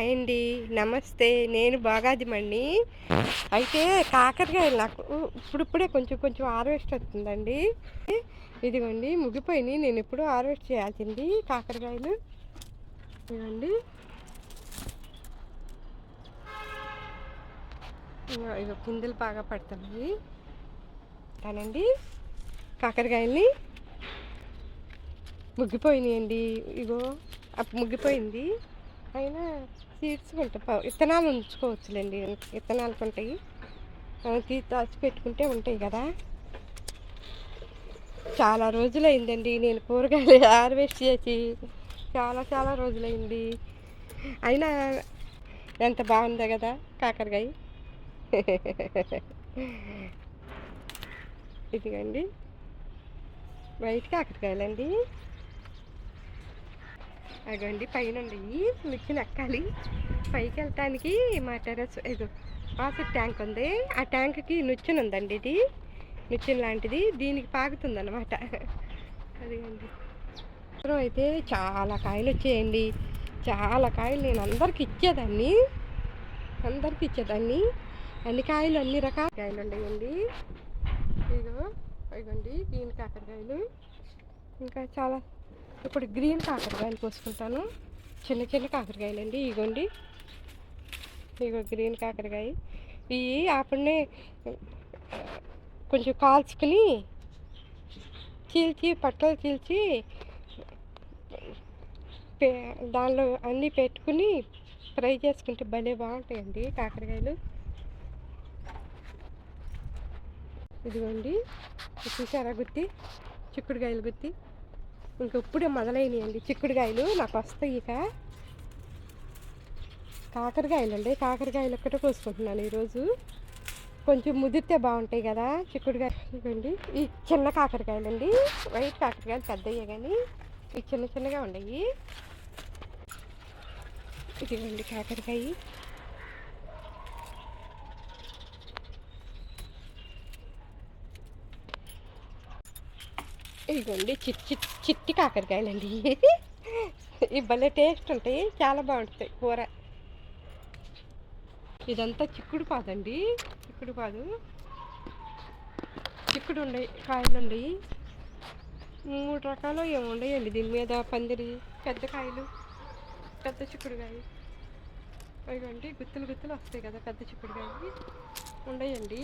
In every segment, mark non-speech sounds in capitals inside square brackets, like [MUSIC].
అండి. నమస్తే. నేను బాగాదిమండి. అయితే కాకరకాయలు నాకు ఇప్పుడిప్పుడే కొంచెం కొంచెం హార్వెస్ట్ వస్తుందండి ఇదిగోండి ముగిపోయినాయి. నేను ఎప్పుడు హార్వెస్ట్ చేయాల్సింది కాకరకాయలు. ఇదిగోండి. ఇగో పిందెలు బాగా పడుతున్నాయి. కానండి కాకరకాయల్ని ముగ్గిపోయినాయండి ఇగో అప్పుడు ముగ్గిపోయింది అయినా సీడ్స్ ఉంటాయి విత్తనాలు ఉంచుకోవచ్చులేండి. విత్తనాలు ఉంటాయి తీ దాచి పెట్టుకుంటే ఉంటాయి కదా. చాలా రోజులైందండి నేను కూరగాయలు [LAUGHS] హార్వెస్ట్ చేసి. చాలా చాలా రోజులైంది. అయినా ఎంత బాగుందో కదా కాకరకాయ. [LAUGHS] ఇదిగండి. వైట్ కాకరకాయలండి. అగండి పైన ఉండయి మిక్కిన ఎక్కాలి. పైకి వెళ్ళటానికి మా టెరస్ ఏదో వాటర్ ట్యాంక్ ఉంది. ఆ ట్యాంక్కి నుచ్చుని ఉందండి ఇది. నుచ్చిన లాంటిది. దీనికి పాకుతుంది అనమాట అదిగండి అయితే చాలా కాయలు వచ్చాయండి. చాలా కాయలు నేను అందరికి ఇచ్చేదాన్ని. అందరికి ఇచ్చేదాన్ని. అన్ని కాయలు అన్ని రకాల కాయలు ఉన్నాయండి ఇగో ఇదిగోండి దీని కాకరకాయలు. ఇంకా చాలా ఇప్పుడు గ్రీన్ కాకరకాయలు కోసుకుంటాను. చిన్న చిన్న కాకరకాయలు అండి ఇగోండి. ఇగో గ్రీన్ కాకరకాయ. ఇవి అప్పుడే కొంచెం కాల్చుకుని చీల్చి పట్టలు చీల్చి దానిలో అన్నీ పెట్టుకుని ఫ్రై చేసుకుంటే భలే బాగుంటాయండి కాకరకాయలు. ఇదిగోండి చూసారా గుత్తి? చిక్కుడుకాయలు గుత్తి. ఇంకా ఇప్పుడే మొదలైనయండి చిక్కుడుకాయలు. నాకు వస్తాయి ఇక. కాకరకాయలు అండి కాకరకాయలు ఒక్కటే కోసుకుంటున్నాను ఈరోజు. కొంచెం ముదిరితే బాగుంటాయి కదా చిక్కుడుకాయండి ఈ చిన్న కాకరకాయలు అండి వైట్ కాకరకాయలు పెద్దయ్యే కానీ ఈ చిన్న చిన్నగా ఉన్నాయి ఇదిగోండి కాకరకాయ. ఇదిగోండి చిట్టి చిట్టి కాకరకాయలండి. ఈ భలే టేస్ట్ ఉంటాయి చాలా బాగుంటాయి కూర. ఇదంతా చిక్కుడు పాదండి చిక్కుడు పాదు. చిక్కుడు ఉండయి కాయలు ఉండయి మూడు రకాలు ఏమి ఉండయండి దీని మీద పందిరి పెద్ద కాయలు పెద్ద చిక్కుడుకాయ ఇవ్వండి గుత్తులు గుత్తులు వస్తాయి కదా పెద్ద చిక్కుడుకాయ ఉండయండి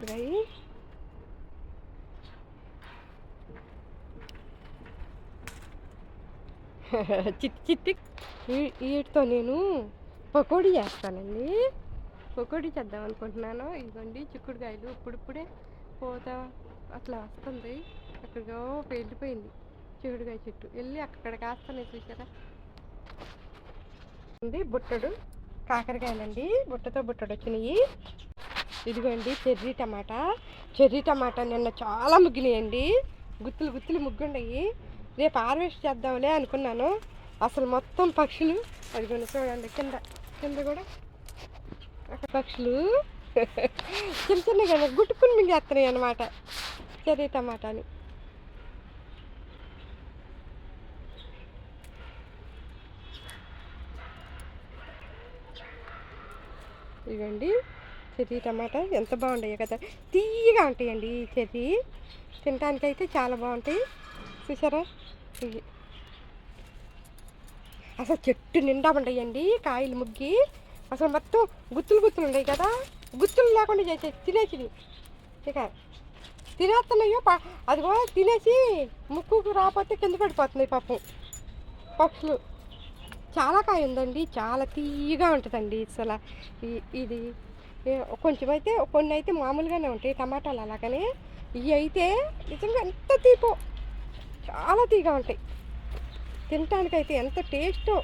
చిక్కుడుకాయ [LAUGHS] చిట్టి చిట్టి వీటితో నేను పకోడీ చేస్తానండి. పకోడీ చేద్దాం అనుకుంటున్నాను. ఇదిగోండి చిక్కుడుకాయలు ఇప్పుడిప్పుడే పోతా అట్లా వస్తుంది. అక్కడికో వెళ్ళిపోయింది చిక్కుడుకాయ చెట్టు. వెళ్ళి అక్కడ కాస్తానే చూసారా బుట్టడు కాకరకాయలండి. బుట్టతో బుట్టడు వచ్చినాయి ఇదిగోండి చెర్రీ టమాటా. చెర్రీ టమాటా నిన్న చాలా ముగ్గినాయండి. గుత్తులు గుత్తులు ముగ్గుండయి. రేపు హార్వెస్ట్ చేద్దాంలే అనుకున్నాను. అసలు మొత్తం పక్షులు అది కొన్ని చూడండి కింద కింద కూడా పక్షులు. చిన్న చిన్నగా గుట్టుకుని మింగేస్తున్నాయి అనమాట చెర్రీ టమాటాని ఇవ్వండి చెర్రీ టమాటా ఎంత బాగుంటాయి కదా. తీయగా ఉంటాయండి ఈ చెర్రీ. తినడానికి అయితే చాలా బాగుంటాయి. చూసారా? ఇవి అసలు చెట్టు నిండా ఉంటాయండి కాయలు ముగ్గి. అసలు మొత్తం గుత్తులు గుత్తులు ఉన్నాయి కదా. గుత్తులు లేకుండా చేసే తినేసి ఇక తినేస్తున్నాయో అది కూడా తినేసి ముక్కుకు రాకపోతే కింద పడిపోతున్నాయి పాపం. పక్షులు. చాలా కాయ ఉందండి చాలా తీయగా ఉంటుందండి అసలు ఇది. కొంచెం అయితే కొన్ని అయితే మామూలుగానే ఉంటాయి టమాటాలు అలాగనే. ఇవి అయితే నిజంగా ఎంత తీపో. చాలా తీగా ఉంటాయి. తినటానికైతే ఎంత టేస్టో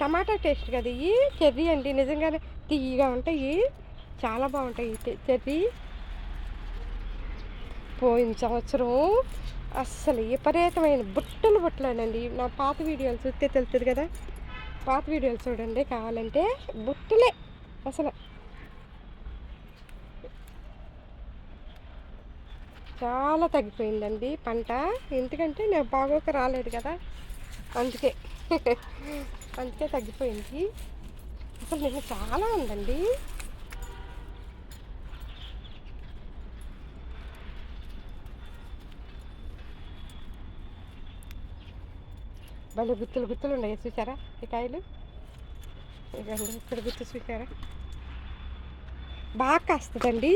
టమాటా టేస్ట్ కదా ఇవి చెర్రీ అండి. నిజంగానే తీయగా ఉంటాయి. చాలా బాగుంటాయి చెర్రీ. పోయిన సంవత్సరం అస్సలు విపరీతమైన బుట్టలు బుట్టలేనండి నా పాత వీడియోలు చూస్తే తెలుస్తుంది కదా. పాత వీడియోలు చూడండి కావాలంటే బుట్టలే అసలు. చాలా తగ్గిపోయిందండి పంట. ఎందుకంటే నేను బాగోక రాలేదు కదా. అందుకే. [LAUGHS] అందుకే తగ్గిపోయింది. అసలు నిన్న చాలా ఉందండి. భలే గుత్తులు గుత్తులు ఉన్నాయి చూసారా ఈ కాయలు? గుత్తులు ఇక్కడ గుర్తు చూసారా బాగా కాస్తుందండి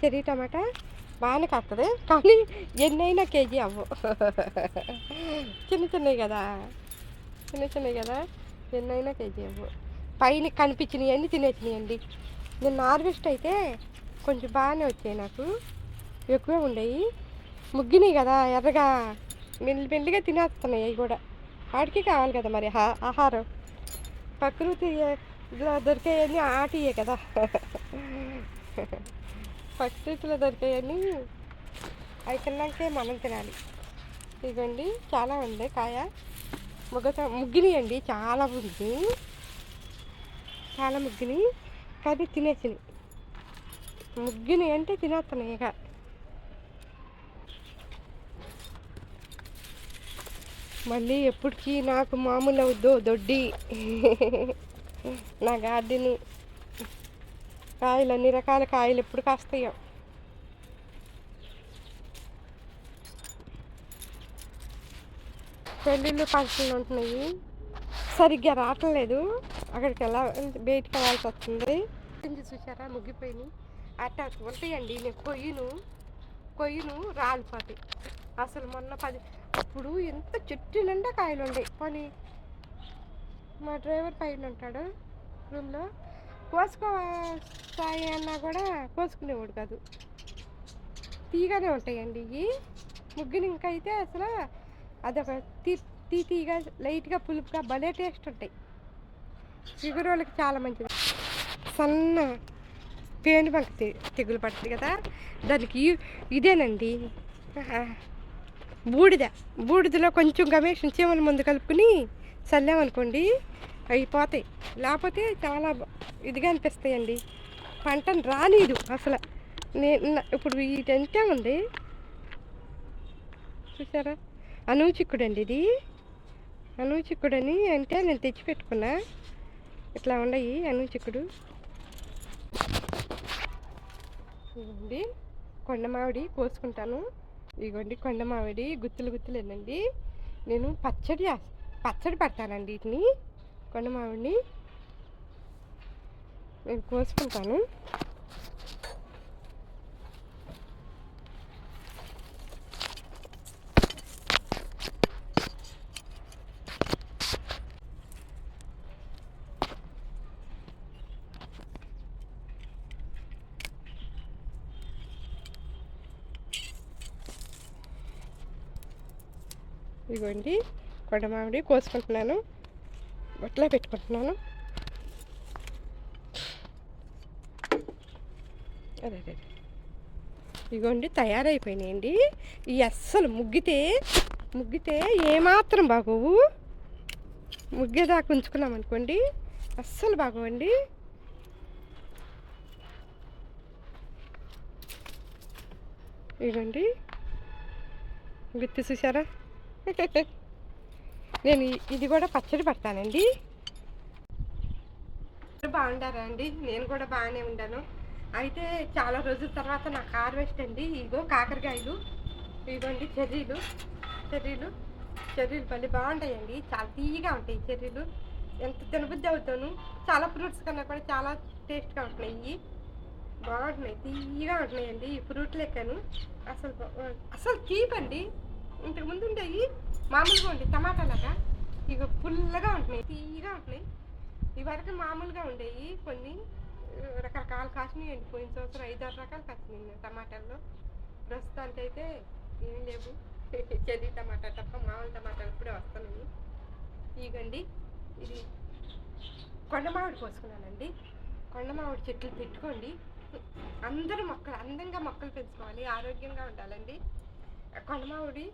చెర్రీ టమాటా. బాగానే కాస్తుంది కానీ ఎన్నైనా కేజీ అవ్వు. చిన్న చిన్నవి కదా. చిన్న చిన్నవి కదా ఎన్నైనా కేజీ అవ్వు. పైన కనిపించినవి అన్నీ తినేసినాయండి. నిన్న హార్వెస్ట్ అయితే కొంచెం బాగానే వచ్చాయి నాకు. ఎక్కువే ఉండేవి ముగ్గినాయి కదా ఎర్రగా మెల్లి మెల్లిగా తినేస్తున్నాయి అవి కూడా. వాటికి కావాలి కదా మరి ఆహారం. ప్రకృతి దొరికేవన్నీ ఆటియే కదా. ప్రకృతిలో దొరికాయని అవి తిన్నాకే మనం తినాలి. ఇదిగోండి చాలా ఉంది కాయ. ముగ్గత ముగ్గినాయండి చాలా ఉంది. చాలా ముగ్గిని కానీ తినేసినాయి ముగ్గినాయి అంటే తినేస్తున్నాయి ఇక. మళ్ళీ ఎప్పటికీ నాకు మామూలు అవుద్దో దొడ్డి. [LAUGHS] నా గార్డెన్. కాయలు అన్ని రకాల కాయలు ఎప్పుడు కాస్తాయో. పెళ్ళిళ్ళు ఫంక్షన్లు ఉంటున్నాయి. సరిగ్గా రావట్లేదు. అక్కడికి ఎలా బయటికి వెళ్ళాల్సి వస్తుంది? కింద చూసారా ముగ్గిపోయినాయి. అట్టా ఉంటాయండి. నేను కొయ్యను. కొయ్యను రాలిపోతాయి. అసలు మొన్న పది అప్పుడు ఎంత చెట్టు నిండా కాయలు ఉండే. పని మా డ్రైవర్ పైన ఉంటాడు రూమ్లో. కోసుకోస్తాయి అన్నా కూడా కోసుకునేవాడు కాదు. తీగానే ఉంటాయండి ఇవి. ముగ్గునింక ఇంకా అయితే అసలు అదొక తీ తీ తీగా లైట్గా పులుపుగా భలే టేస్ట్ ఉంటాయి. షుగర్ వాళ్ళకి చాలా మంచిది. సన్న పేను పంక తెగులు పడుతుంది కదా దానికి ఇదేనండి. బూడిద. బూడిదలో కొంచెం గమేషన్ చీమల ముందు కలుపుకుని చల్లామనుకోండి అయిపోతాయి. లేకపోతే చాలా ఇదిగా అనిపిస్తాయండి. పంటను రానీదు అసలు. నేను ఇప్పుడు వీటంటే ఉంది? చూసారా? అనూచిక్కుడు అండి ఇది. అనూచిక్కుడు అని అంటే నేను తెచ్చిపెట్టుకున్నా. ఇట్లా ఉన్నాయి అనూచిక్కుడు ఇదిగోండి కొండ కొండమావిడి కోసుకుంటాను. ఇదిగోండి కొండమావిడి గుత్తులు గుత్తులు ఏంటండి నేను పచ్చడి పచ్చడి పడతానండి వీటిని. కొండ మామిడిని నేను కోసుకుంటాను. ఇదిగోండి కొండ మామిడి కోసుకుంటున్నాను. బొట్లో పెట్టుకుంటున్నాను. అదే అదే ఇగోండి ఇదిగోండి తయారైపోయినాయండి. ఈ అస్సలు ముగ్గితే ముగ్గితే ఏమాత్రం బాగోవు. ముగ్గేదాకా ఉంచుకున్నాం అనుకోండి అస్సలు బాగోవండి. ఇగోండి. గుర్తు చూసారా [LAUGHS] నేను ఇది కూడా పచ్చడి పడతానండి. బాగుండారా అండి? నేను కూడా బాగానే ఉండాను అయితే చాలా రోజుల తర్వాత నాకు హార్వెస్ట్ అండి. ఇగో కాకరకాయలు ఇగోండి చెర్రీలు చెర్రీలు చెర్రీలు పల్లి బాగుంటాయండి. చాలా తీయగా ఉంటాయి చెర్రీలు. ఎంత తినబుద్ధి అవుతాను. చాలా ఫ్రూట్స్ కన్నా కూడా చాలా టేస్ట్గా ఉంటున్నాయి. బాగుంటున్నాయి తీయగా ఉంటున్నాయండి. ఈ ఫ్రూట్ లెక్కను. అసలు అసలు తీపండి. ఇంతకు ముందు ఉండేవి మామూలుగా ఉండే టమాటాలాగా. ఇక పుల్లగా ఉంటున్నాయి తీయగా ఉంటున్నాయి. ఇవరకు మామూలుగా ఉండేవి కొన్ని రకరకాలు రకరకాల కాసినాయండి పోయిన సంవత్సరం ఐదు ఆరు రకాలు కాసినాయి టమాటాల్లో. ప్రస్తుతానికి అయితే ఏం లేవు. [LAUGHS] చెర్రీ టమాటా తప్ప మామూలు టమాటాలు ఇప్పుడే వస్తున్నాయి. ఇగండి ఇది కొండమావిడి కోసుకున్నానండి. పోసుకున్నానండి చెట్లు పెట్టుకోండి. అందరూ మొక్కలు అందంగా మొక్కలు పెంచుకోవాలి ఆరోగ్యంగా ఉండాలండి. కొండమావిడి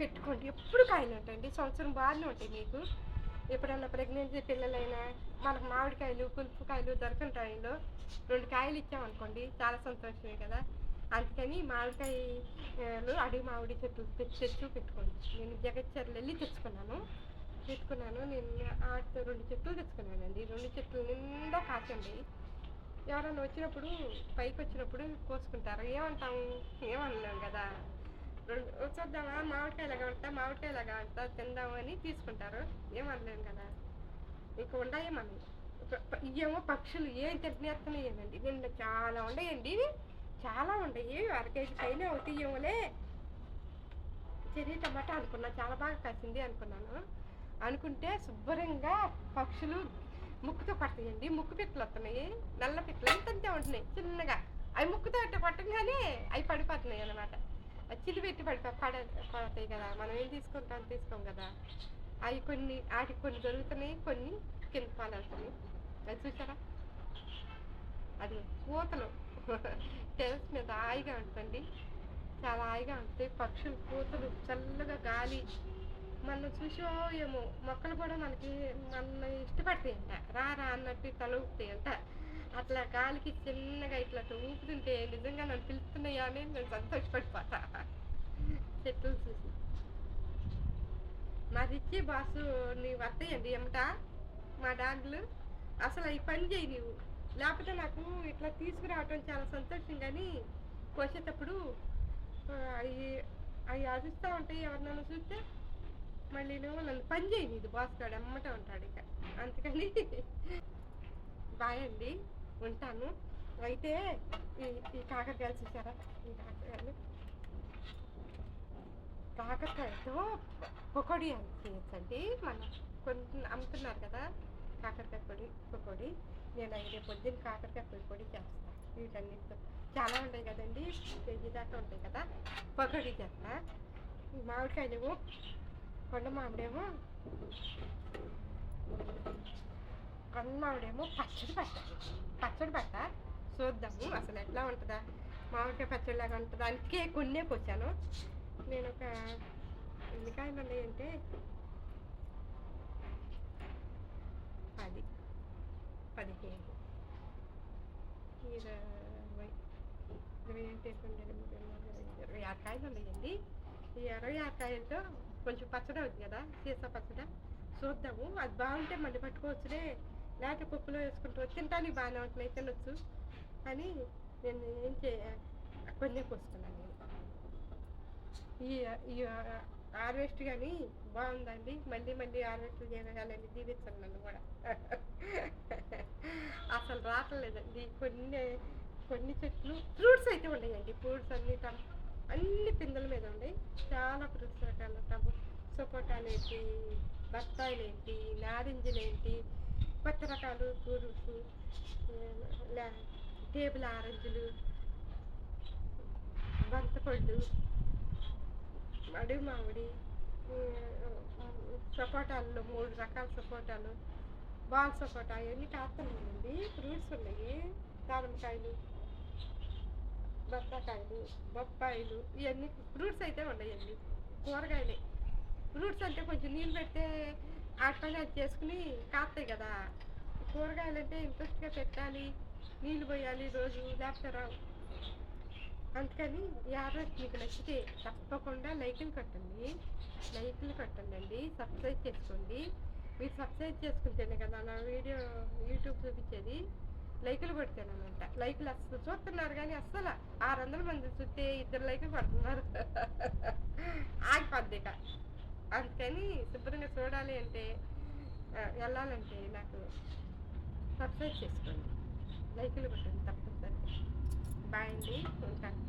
పెట్టుకోండి. ఎప్పుడు కాయలు ఉంటాయండి సంవత్సరం బాగానే ఉంటాయి మీకు. ఎప్పుడన్నా ప్రెగ్నెన్సీ పిల్లలైనా మనకు మామిడికాయలు పులుపుకాయలు దొరకని టైంలో రెండు కాయలు ఇచ్చామనుకోండి చాలా సంతోషమే కదా. అందుకని మామిడికాయలు అడవి మామిడి చెట్లు తెచ్చు పెట్టుకోండి. నేను జగచ్చర్లు వెళ్ళి తెచ్చుకున్నాను. పెట్టుకున్నాను నేను ఆటితో రెండు చెట్లు తెచ్చుకున్నానండి. రెండు చెట్లు నిండా కాచండి. ఎవరైనా వచ్చినప్పుడు పైకి వచ్చినప్పుడు కోసుకుంటారు. ఏమంటాము ఏమన్నాం కదా. చూద్దామా మామిడికాయలాగా ఉంటా మామిడికాయలాగా ఉంటా తిందామని తీసుకుంటారు. ఏమనలేము కదా. ఇంకా ఉండయి మనం ఇవేమో పక్షులు. ఏం తింటున్నాయండి నిన్న చాలా ఉండయండి. చాలా ఉండయి. అరకేజీ పైన అవుతాయి ఏమోలే చెర్రీ టమాటా అనుకున్నా. చాలా బాగా కాసింది అనుకున్నాను. అనుకుంటే శుభ్రంగా పక్షులు ముక్కుతో పడతాయండి. ముక్కు పిక్కలు వస్తున్నాయి. నల్ల పిక్కలు ఎంత ఉంటున్నాయి. చిన్నగా. అవి ముక్కుతో అట్ట పట్టగానే అవి పడిపోతున్నాయి అనమాట చిల్లి పెట్టి పడిపో పడ పడతాయి కదా. మనం ఏం తీసుకుంటాం? తీసుకోం కదా. అవి కొన్ని వాటికి కొన్ని దొరుకుతున్నాయి కొన్ని కింద పాలవుతున్నాయి అది చూసారా? అది కూతలు టెరస్ మీద హాయిగా ఉంటుంది చాలా హాయిగా ఉంటాయి. పక్షులు పూతలు చల్లగా గాలి. మనం చూసో ఏమో మొక్కలు కూడా మనకి మన అంట రా రా అన్నట్టు తల అంట అట్లా గాలికి చిన్నగా ఇట్లా ఊపుతుంటే నిజంగా నన్ను పిలుస్తున్నాయా అని నేను సంతోషపడిపోతా. చెట్లు చూసి. మాది ఇచ్చి బాసు నీ వస్తాయండి ఏమిట? మా డాగ్లు. అసలు అవి పని చేయి నీవు. లేకపోతే నాకు ఇట్లా తీసుకురావటం చాలా సంతోషం కానీ కోసేటప్పుడు అవి అవి అరుస్తూ ఉంటాయి ఎవరినైనా చూస్తే మళ్ళీ నన్ను పని చేయని ఇది బాస్ గాడు అమ్మట ఉంటాడు ఇక. అందుకని బాయ్ అండి. ఉంటాను. అయితే ఈ ఈ కాకరకాయలు చూసారా? ఈ కాకరకాయలు. కాకరకాయతో పకోడీ చేయొచ్చండి. మనం కొంచెం అమ్ముతున్నారు కదా కాకరకాయ పొడి పకోడీ. నేను అయితే పొద్దున్న కాకరకాయ పొడి పొడి చేస్తాను వీటన్నిటితో. చాలా ఉంటాయి కదండి కేజీ దాకా ఉంటాయి కదా పకోడీ చేస్తా. మామిడికాయలేమో కొండ మామిడేమో. కొండ పచ్చడి పెట్టాలి పచ్చడి పెట్టా చూద్దాము అసలు ఎట్లా ఉంటుందా? మామిడికాయ పచ్చడి లాగా ఉంటుందా? అందుకే కొన్నే పోసాను. నేను ఒక ఎన్ని కాయలు ఉన్నాయంటే పది. పదిహేను. ఇరవై. ఇరవై ఏంటి ఎనిమిది, ఇరవై ఆరు కాయలు ఉన్నాయండి. ఈ ఇరవై ఆరు కాయలతో కొంచెం పచ్చడి అవుతుంది కదా? సీసా పచ్చడి? చూద్దాము. అది బాగుంటే మళ్ళీ పట్టుకోవచ్చులే. లేకపోతే పప్పులో వేసుకుంటూ తింటానికి బాగానే ఉంటున్నాయి. తినొచ్చు. అని నేను ఏం చే కొన్ని పోసుకున్నాను నేను. ఈ ఈ హార్వెస్ట్ కానీ బాగుందండి. మళ్ళీ మళ్ళీ హార్వెస్ట్ చేయాలని దీవించాను నన్ను కూడా. [LAUGHS] అసలు రావట్లేదండి. కొన్ని కొన్ని చెట్లు ఫ్రూట్స్ అయితే ఉన్నాయండి. ఫ్రూట్స్ అన్ని టమ్ అన్ని పిందెల మీద ఉన్నాయి. చాలా ఫ్రూట్స్ రకాల టమ్ సపోటాలు ఏంటి బత్తాయిలు ఏంటి నారింజలు ఏంటి కొత్త రకాలు ఫ్రూట్స్ టేబుల్ ఆరెంజ్లు బంతపళ్ళు అడవి మామిడి సపోటాల్లో మూడు రకాల సపోటాలు బాల్ సపోటా ఇవన్నీ కాస్తున్నాయండి ఫ్రూట్స్ ఉన్నాయి. దానిమ్మకాయలు బత్తాకాయలు బొప్పాయిలు ఇవన్నీ ఫ్రూట్స్ అయితే ఉన్నాయండి. కూరగాయలే. ఫ్రూట్స్ అంటే కొంచెం నీళ్ళు పెడితే ఆటపని అది చేసుకుని కాస్తాయి కదా. కూరగాయలు అంటే ఇంట్రెస్ట్గా పెట్టాలి నీళ్ళు పోయాలి రోజు లేకపోతే రావు. అందుకని యాడ్రస్ ఆర్డర్ మీకు నచ్చితే తప్పకుండా లైకులు కట్టండి. లైకులు కొట్టండి సబ్స్క్రైబ్ చేసుకోండి. మీరు సబ్స్క్రైబ్ చేసుకుంటేనే కదా నా వీడియో యూట్యూబ్ చూపించేది. లైకులు అనమాట లైకులు అస్సలు చూస్తున్నారు కానీ అస్సలు ఆరు వందల మంది చూస్తే ఇద్దరు లైకులు పడుతున్నారు [LAUGHS] ఆగిపోద్ది ఇక. అందుకని శుభ్రంగా చూడాలి అంటే వెళ్ళాలంటే నాకు సబ్స్క్రైబ్ చేసుకోండి. లైకులు కొట్టండి తప్పనిసరి బాయ్ అండి. ఉంటాను.